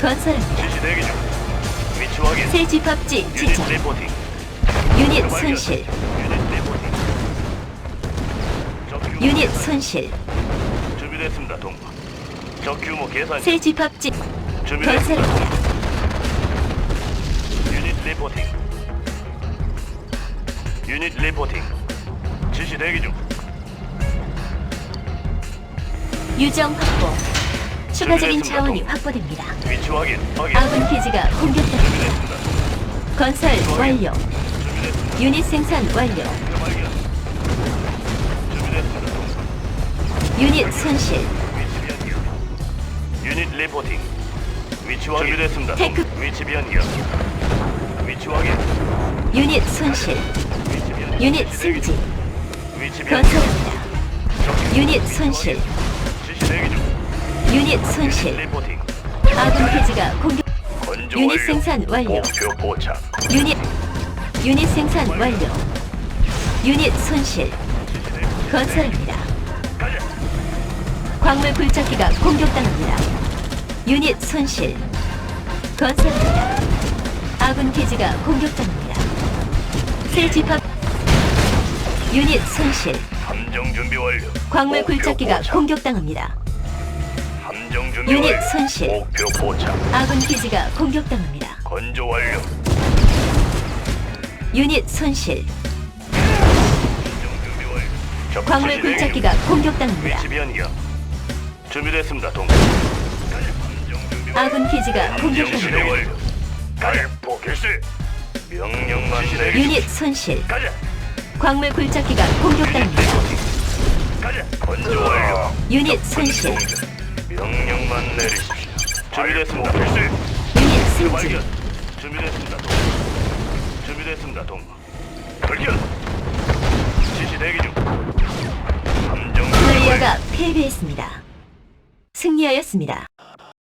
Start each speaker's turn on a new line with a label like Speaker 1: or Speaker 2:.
Speaker 1: 건설합니다.
Speaker 2: 지시 대기 중. 위치 확인.
Speaker 1: 새 집합지
Speaker 2: 유닛
Speaker 1: 지정.
Speaker 2: 리포팅.
Speaker 1: 유닛
Speaker 2: 발견.
Speaker 1: 손실.
Speaker 2: 유닛 리포팅. 적 규모
Speaker 1: 유닛
Speaker 2: 계산.
Speaker 1: 손실.
Speaker 2: 준비됐습니다, 동무. 적 규모 계산.
Speaker 1: 새 집합지
Speaker 2: 준비됐습니다.
Speaker 1: 건설합니다.
Speaker 2: 유닛 리포팅. 유닛 리포팅. 지시 대기 중.
Speaker 1: 유정 확보. 추가적인
Speaker 2: 동.
Speaker 1: 확보됩니다.
Speaker 2: 위치 확인. 확인.
Speaker 1: 아군 기지가 공격당합니다. 건설 완료.
Speaker 2: 준비됐습니다.
Speaker 1: 유닛 생산 완료.
Speaker 2: 발견. 준비됐습니다, 동무.
Speaker 1: 유닛 손실.
Speaker 2: 위치 변경. 유닛 리포팅. 위치 확인. 준비됐습니다.
Speaker 1: 테크.
Speaker 2: 위치 변경. 위치 확인.
Speaker 1: 유닛 손실.
Speaker 2: 위치 변경.
Speaker 1: 유닛 승진.
Speaker 2: 중. 위치 변경.
Speaker 1: 건설합니다.
Speaker 2: 적
Speaker 1: 유닛 손실.
Speaker 2: 지시 대기 중.
Speaker 1: 유닛 손실.
Speaker 2: 리포팅.
Speaker 1: 아군 기지가 공격.
Speaker 2: 건조
Speaker 1: 유닛
Speaker 2: 완료.
Speaker 1: 생산 완료.
Speaker 2: 목표 포착.
Speaker 1: 유닛 유닛 생산 완료. 유닛 손실. 건설합니다.
Speaker 2: 가자.
Speaker 1: 광물 굴착기가 공격당합니다. 유닛 손실. 건설합니다. 아군 기지가 공격당합니다. 새 집합 유닛 손실.
Speaker 2: 함정 준비 완료.
Speaker 1: 광물
Speaker 2: 목표
Speaker 1: 굴착기가
Speaker 2: 포착.
Speaker 1: 공격당합니다.
Speaker 2: 함정 준비
Speaker 1: 유닛
Speaker 2: 완료.
Speaker 1: 손실.
Speaker 2: 목표 포착.
Speaker 1: 아군 기지가 공격당합니다.
Speaker 2: 건조 완료.
Speaker 1: 유닛 손실.
Speaker 2: 함정 준비 완료. 적
Speaker 1: 광물. 굴착기가 공격당합니다.
Speaker 2: 위치 변경. 준비됐습니다, 동. 함정 준비 완료.
Speaker 1: 아군 기지가
Speaker 2: 함정
Speaker 1: 공격당합니다.
Speaker 2: 완료. 발포 개시. 명령만 내리.
Speaker 1: 유닛 손실.
Speaker 2: 가자.
Speaker 1: 광물 굴착기가 공격당합니다.
Speaker 2: 가자. 건조 완료.
Speaker 1: 유닛 손실.
Speaker 2: 명령만 내리십시오. 준비됐습니다. 개시.
Speaker 1: 유닛 승진.
Speaker 2: 발견. 준비됐습니다, 동. 준비됐습니다, 동. 발견. 지시 대기 중. 함정.
Speaker 1: 플레이어가 패배했습니다. 승리하였습니다.